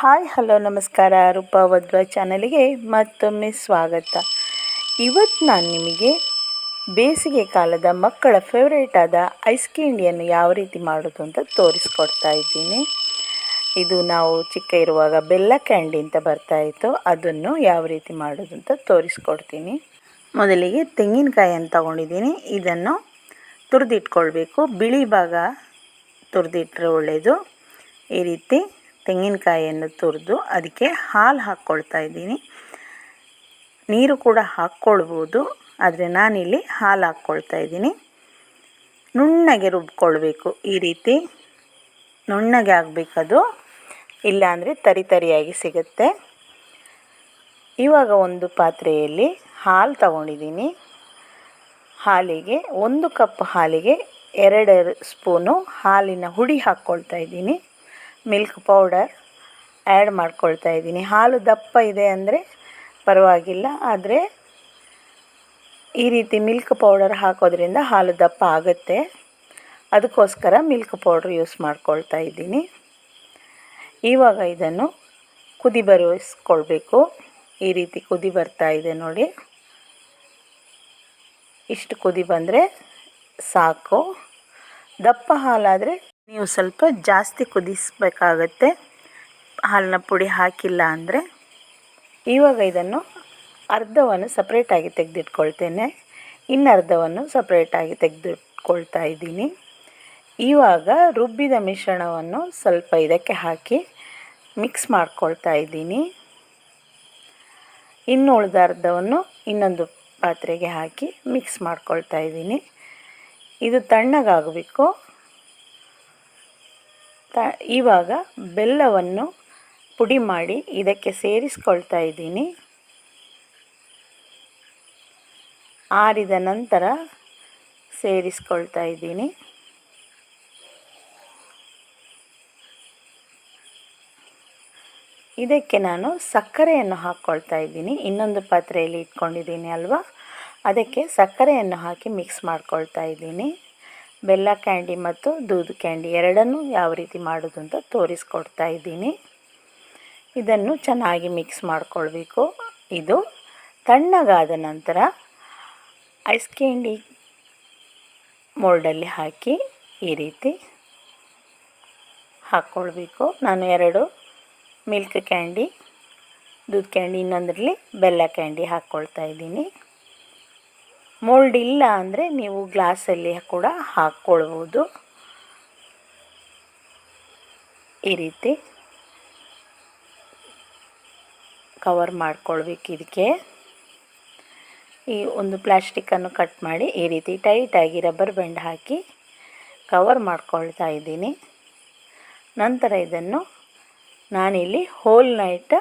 Hi, hello, ನಮಸ್ಕಾರ. ರೂಪಾ ವಧ್ವ ಚಾನಲಿಗೆ ಮತ್ತೊಮ್ಮೆ ಸ್ವಾಗತ. ಇವತ್ತು ನಾನು ನಿಮಗೆ ಬೇಸಿಗೆ ಕಾಲದ ಮಕ್ಕಳ ಫೇವ್ರೇಟ್ ಆದ ಐಸ್ ಕ್ಯಾಂಡಿಯನ್ನು ಯಾವ ರೀತಿ ಮಾಡೋದು ಅಂತ ತೋರಿಸ್ಕೊಡ್ತಾ ಇದ್ದೀನಿ. ಇದು ನಾವು ಚಿಕ್ಕ ಇರುವಾಗ ಬೆಲ್ಲ ಕ್ಯಾಂಡಿ ಅಂತ ಬರ್ತಾ ಇತ್ತು. ಅದನ್ನು ಯಾವ ರೀತಿ ಮಾಡೋದು ಅಂತ ತೋರಿಸ್ಕೊಡ್ತೀನಿ. ಮೊದಲಿಗೆ ತೆಂಗಿನಕಾಯಿಯನ್ನು ತಗೊಂಡಿದ್ದೀನಿ. ಇದನ್ನು ತುರಿದಿಟ್ಕೊಳ್ಬೇಕು. ಬಿಳಿ ಭಾಗ ತುರಿದಿಟ್ಟರೆ ಒಳ್ಳೆಯದು ಈ ರೀತಿ ತೆಂಗಿನಕಾಯಿಯನ್ನು ತುರಿದು ಅದಕ್ಕೆ ಹಾಲು ಹಾಕ್ಕೊಳ್ತಾ ಇದ್ದೀನಿ. ನೀರು ಕೂಡ ಹಾಕ್ಕೊಳ್ಬೋದು, ಆದರೆ ನಾನಿಲ್ಲಿ ಹಾಲು ಹಾಕ್ಕೊಳ್ತಾ ಇದ್ದೀನಿ. ನುಣ್ಣಗೆ ರುಬ್ಕೊಳ್ಬೇಕು ಈ ರೀತಿ. ನುಣ್ಣಗೆ ಆಗಬೇಕದು. ಇಲ್ಲಾಂದರೆ ತರಿ ತರಿಯಾಗಿ ಸಿಗುತ್ತೆ. ಇವಾಗ ಒಂದು ಪಾತ್ರೆಯಲ್ಲಿ ಹಾಲು ತಗೊಂಡಿದ್ದೀನಿ. ಹಾಲಿಗೆ ಒಂದು ಕಪ್ ಹಾಲಿಗೆ ಎರಡೆರಡು ಸ್ಪೂನು ಹಾಲಿನ ಹುಡಿ ಹಾಕ್ಕೊಳ್ತಾ ಇದ್ದೀನಿ. ಮಿಲ್ಕ್ ಪೌಡರ್ ಆ್ಯಡ್ ಮಾಡ್ಕೊಳ್ತಾ ಇದ್ದೀನಿ. ಹಾಲು ದಪ್ಪ ಇದೆ ಅಂದರೆ ಪರವಾಗಿಲ್ಲ, ಆದರೆ ಈ ರೀತಿ ಮಿಲ್ಕ್ ಪೌಡರ್ ಹಾಕೋದ್ರಿಂದ ಹಾಲು ದಪ್ಪ ಆಗುತ್ತೆ. ಅದಕ್ಕೋಸ್ಕರ ಮಿಲ್ಕ್ ಪೌಡ್ರ್ ಯೂಸ್ ಮಾಡ್ಕೊಳ್ತಾ ಇದ್ದೀನಿ. ಇವಾಗ ಇದನ್ನು ಕುದಿ ಬರಿಸ್ಕೊಳ್ಬೇಕು. ಈ ರೀತಿ ಕುದಿ ಬರ್ತಾ ಇದೆ ನೋಡಿ. ಇಷ್ಟು ಕುದಿ ಬಂದರೆ ಸಾಕು. ದಪ್ಪ ಹಾಲಾದರೆ ನೀವು ಸ್ವಲ್ಪ ಜಾಸ್ತಿ ಕುದಿಸಬೇಕಾಗತ್ತೆ. ಹಾಲಿನ ಪುಡಿ ಹಾಕಿಲ್ಲ ಅಂದರೆ ಇವಾಗ ಇದನ್ನು ಅರ್ಧವನ್ನು ಸಪ್ರೇಟಾಗಿ ತೆಗೆದಿಟ್ಕೊಳ್ತೇನೆ. ಇನ್ನು ಅರ್ಧವನ್ನು ಸಪ್ರೇಟಾಗಿ ತೆಗೆದಿಟ್ಕೊಳ್ತಾ ಇದ್ದೀನಿ. ಇವಾಗ ರುಬ್ಬಿದ ಮಿಶ್ರಣವನ್ನು ಸ್ವಲ್ಪ ಇದಕ್ಕೆ ಹಾಕಿ ಮಿಕ್ಸ್ ಮಾಡ್ಕೊಳ್ತಾ ಇದ್ದೀನಿ. ಇನ್ನು ಉಳಿದ ಅರ್ಧವನ್ನು ಇನ್ನೊಂದು ಪಾತ್ರೆಗೆ ಹಾಕಿ ಮಿಕ್ಸ್ ಮಾಡ್ಕೊಳ್ತಾ ಇದ್ದೀನಿ. ಇದು ತಣ್ಣಗಾಗಬೇಕು. ತ, ಇವಾಗ ಬೆಲ್ಲವನ್ನು ಪುಡಿ ಮಾಡಿ ಇದಕ್ಕೆ ಸೇರಿಸ್ಕೊಳ್ತಾ ಇದ್ದೀನಿ. ಆರಿದ ನಂತರ ಸೇರಿಸ್ಕೊಳ್ತಾ ಇದ್ದೀನಿ. ಇದಕ್ಕೆ ನಾನು ಸಕ್ಕರೆಯನ್ನು ಹಾಕ್ಕೊಳ್ತಾ ಇದ್ದೀನಿ. ಇನ್ನೊಂದು ಪಾತ್ರೆಯಲ್ಲಿ ಇಟ್ಕೊಂಡಿದ್ದೀನಿ ಅಲ್ವಾ? ಅದಕ್ಕೆ ಸಕ್ಕರೆಯನ್ನು ಹಾಕಿ ಮಿಕ್ಸ್ ಮಾಡ್ಕೊಳ್ತಾ ಇದ್ದೀನಿ. ಬೆಲ್ಲ ಕ್ಯಾಂಡಿ ಮತ್ತು ದೂದು ಕ್ಯಾಂಡಿ ಎರಡನ್ನೂ ಯಾವ ರೀತಿ ಮಾಡೋದು ಅಂತ ತೋರಿಸ್ಕೊಡ್ತಾ ಇದ್ದೀನಿ. ಇದನ್ನು ಚೆನ್ನಾಗಿ ಮಿಕ್ಸ್ ಮಾಡಿಕೊಳ್ಬೇಕು. ಇದು ತಣ್ಣಗಾದ ನಂತರ ಐಸ್ ಕ್ಯಾಂಡಿ ಮೋಲ್ಡಲ್ಲಿ ಹಾಕಿ ಈ ರೀತಿ ಹಾಕ್ಕೊಳ್ಬೇಕು ನಾನು ಎರಡು ಮಿಲ್ಕ್ ಕ್ಯಾಂಡಿ ದೂದ್ ಕ್ಯಾಂಡಿ ಇನ್ನೊಂದರಲ್ಲಿ ಬೆಲ್ಲ ಕ್ಯಾಂಡಿ ಹಾಕ್ಕೊಳ್ತಾ ಇದ್ದೀನಿ. ಮೋಲ್ಡ್ ಇಲ್ಲ ಅಂದರೆ ನೀವು ಗ್ಲಾಸಲ್ಲಿ ಕೂಡ ಹಾಕ್ಕೊಳ್ಬೋದು. ಈ ರೀತಿ ಕವರ್ ಮಾಡ್ಕೊಳ್ಬೇಕು ಇದಕ್ಕೆ. ಈ ಒಂದು ಪ್ಲಾಸ್ಟಿಕ್ಕನ್ನು ಕಟ್ ಮಾಡಿ ಈ ರೀತಿ ಟೈಟಾಗಿ ರಬ್ಬರ್ ಬ್ಯಾಂಡ್ ಹಾಕಿ ಕವರ್ ಮಾಡ್ಕೊಳ್ತಾ ಇದ್ದೀನಿ. ನಂತರ ಇದನ್ನು ನಾನಿಲ್ಲಿ ಹೋಲ್ ನೈಟ್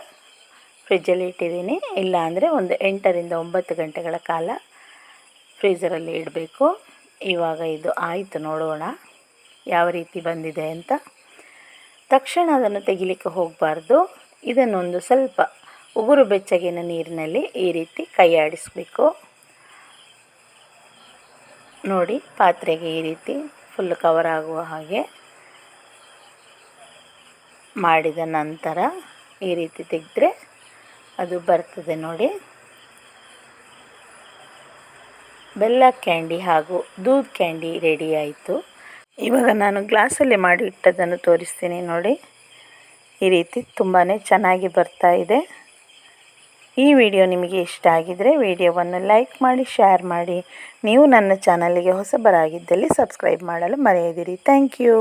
ಫ್ರಿಜ್ಜಲ್ಲಿ ಇಟ್ಟಿದ್ದೀನಿ. ಇಲ್ಲ ಅಂದರೆ ಒಂದು ಎಂಟರಿಂದ ಒಂಬತ್ತು ಗಂಟೆಗಳ ಕಾಲ ಫ್ರೀಝರಲ್ಲಿ ಇಡಬೇಕು. ಇವಾಗ ಇದು ಆಯಿತು, ನೋಡೋಣ ಯಾವ ರೀತಿ ಬಂದಿದೆ ಅಂತ. ತಕ್ಷಣ ಅದನ್ನು ತೆಗಿಲಿಕ್ಕೆ ಹೋಗಬಾರ್ದು. ಇದನ್ನೊಂದು ಸ್ವಲ್ಪ ಉಗುರು ಬೆಚ್ಚಗಿನ ನೀರಿನಲ್ಲಿ ಈ ರೀತಿ ಕೈಯಾಡಿಸಬೇಕು. ನೋಡಿ, ಪಾತ್ರೆಗೆ ಈ ರೀತಿ ಫುಲ್ ಕವರ್ ಆಗುವ ಹಾಗೆ ಮಾಡಿದ ನಂತರ ಈ ರೀತಿ ತೆಗೆದ್ರೆ ಅದು ಬರ್ತದೆ ನೋಡಿ. ಬೆಲ್ಲ ಕ್ಯಾಂಡಿ ಹಾಗೂ ದೂದ್ ಕ್ಯಾಂಡಿ ರೆಡಿ ಆಯಿತು. ಇವಾಗ ನಾನು ಗ್ಲಾಸಲ್ಲಿ ಮಾಡಿ ಇಟ್ಟದನ್ನು ತೋರಿಸ್ತೀನಿ ನೋಡಿ. ಈ ರೀತಿ ತುಂಬಾ ಚೆನ್ನಾಗಿ ಬರ್ತಾ ಇದೆ. ಈ ವಿಡಿಯೋ ನಿಮಗೆ ಇಷ್ಟ ಆಗಿದರೆ ವಿಡಿಯೋವನ್ನು ಲೈಕ್ ಮಾಡಿ, ಶೇರ್ ಮಾಡಿ. ನೀವು ನನ್ನ ಚಾನಲಿಗೆ ಹೊಸಬರಾಗಿದ್ದಲ್ಲಿ ಸಬ್ಸ್ಕ್ರೈಬ್ ಮಾಡಲು ಮರೆಯದಿರಿ. Thank you.